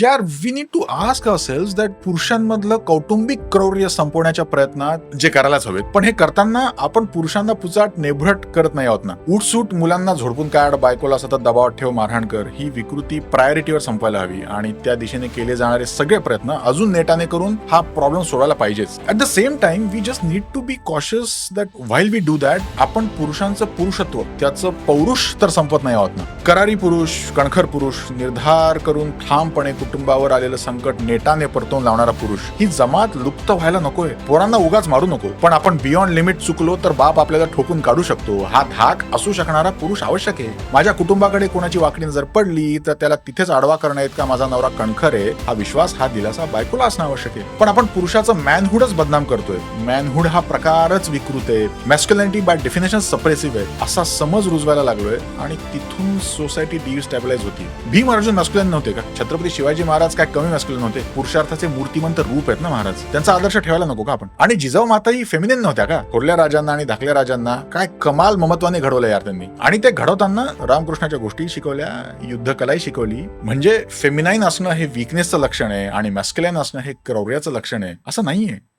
यार we need to ask sales that पुरुषांमधलं कौटुंबिक क्रौर्य संपवण्याच्या प्रयत्नात जे करायलाच हवेत. पण हे करताना आपण पुरुषांना पुचाट नेभट करत नाही आहोत ना. उठसूट मुलांना झोडपून काढ बायकोला सतत दबावात ठेव मारहाण कर ही विकृती प्रायोरिटीवर संपवायला हवी आणि त्या दिशेने केले जाणारे सगळे प्रयत्न अजून नेटाने करून हा प्रॉब्लेम सोडायला पाहिजेच. At the same time we just need to be cautious that while we do that आपण पुरुषांचं पुरुषत्व त्याचं पौरुष तर संपत नाही आहोत ना. करारी पुरुष कणखर पुरुष निर्धार करून ठामपणे कुटुंबावर आलेलं संकट नेटाने परतवून लावणारा पुरुष. ही जमात लुप्त व्हायला नकोय. पोरांना उगाच मारू नको. पण आपण बियॉन्ड लिमिट चुकलो तर बाप आपल्याला ठोकून काढू शकतो. हा धाक असू शकणारा पुरुष आवश्यक आहे. माझ्या कुटुंबाकडे कोणाची वाकडी नजर पडली तर त्याला तिथेच आडवा करण्यात का माझा नवरा कणखर आहे? हा विश्वास हा दिलासा बायकोला असणं आवश्यक आहे. पण आपण पुरुषाचं मॅनहुडच बदनाम करतोय. मॅनहुड हा प्रकारच विकृत आहे. मॅस्क्युलॅनिटी बाय डेफिनेशन सप्रेसिव्ह आहे. असा समज रुजवायला लागलोय आणि तिथून सोसायटी डिस्टॅबिलाइज होती. भीम अर्जुन मॅस्क्युलन नव्हते का? छत्रपती शिवाजी महाराज काय कमी मॅस्क्युलन नव्हते? पुरुषार्थाचे मूर्तिमंत रूप आहेत ना महाराज? त्यांचा आदर्श ठेवायला नको का आपण? आणि जिजाऊ माताही फेमिनिन नव्हत्या का? थोरल्या राजांना आणि धाकल्या राजांना काय कमाल ममत्वाने घडवलं यार त्यांनी. आणि ते घडवताना रामकृष्णाच्या गोष्टी शिकवल्या युद्धकलाही शिकवली. म्हणजे फेमिनाईन असणं हे विकनेसचं लक्षण आहे आणि मॅस्क्युलाईन असणं हे क्रौर्याचं लक्षण आहे. असं नाहीये.